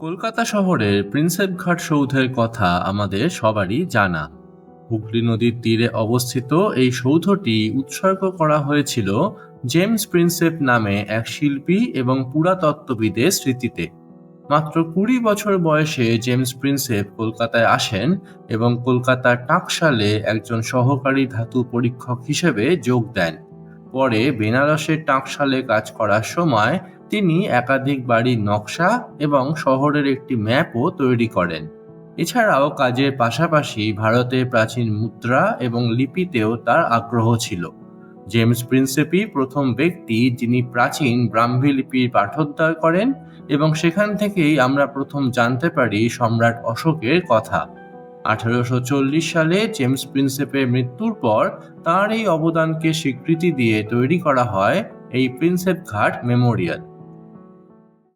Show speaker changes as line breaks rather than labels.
কলকাতা শহরের প্রিন্সেপ ঘাট সৌধের কথা আমাদের সবারই জানা। হুগলি নদীর তীরে অবস্থিত এই সৌধটি উৎসর্গ করা হয়েছিল জেমস প্রিন্সেপ নামে এক শিল্পী এবং পুরাতত্ত্ববিদের স্মৃতিতে। মাত্র কুড়ি বছর বয়সে জেমস প্রিন্সেপ কলকাতায় আসেন এবং কলকাতার টাকশালে একজন সহকারী ধাতু পরীক্ষক হিসেবে যোগ দেন। পরে বেনারসের টাকশালে কাজ করার সময় তিনি একাধিক বাড়ির নকশা এবং শহরের একটি ম্যাপও তৈরি করেন। এছাড়াও কাজের পাশাপাশি ভারতে প্রাচীন মুদ্রা এবং লিপিতেও তার আগ্রহ ছিল। জেমস প্রিন্সেপি প্রথম ব্যক্তি যিনি প্রাচীন ব্রাহ্মী লিপির পাঠোদ্ধার করেন এবং সেখান থেকেই আমরা প্রথম জানতে পারি সম্রাট অশোকের কথা। আঠারোশো চল্লিশ সালে জেমস প্রিন্সেপের মৃত্যুর পর তার এই অবদানকে স্বীকৃতি দিয়ে তৈরি করা হয় এই প্রিন্সেপ ঘাট মেমোরিয়াল।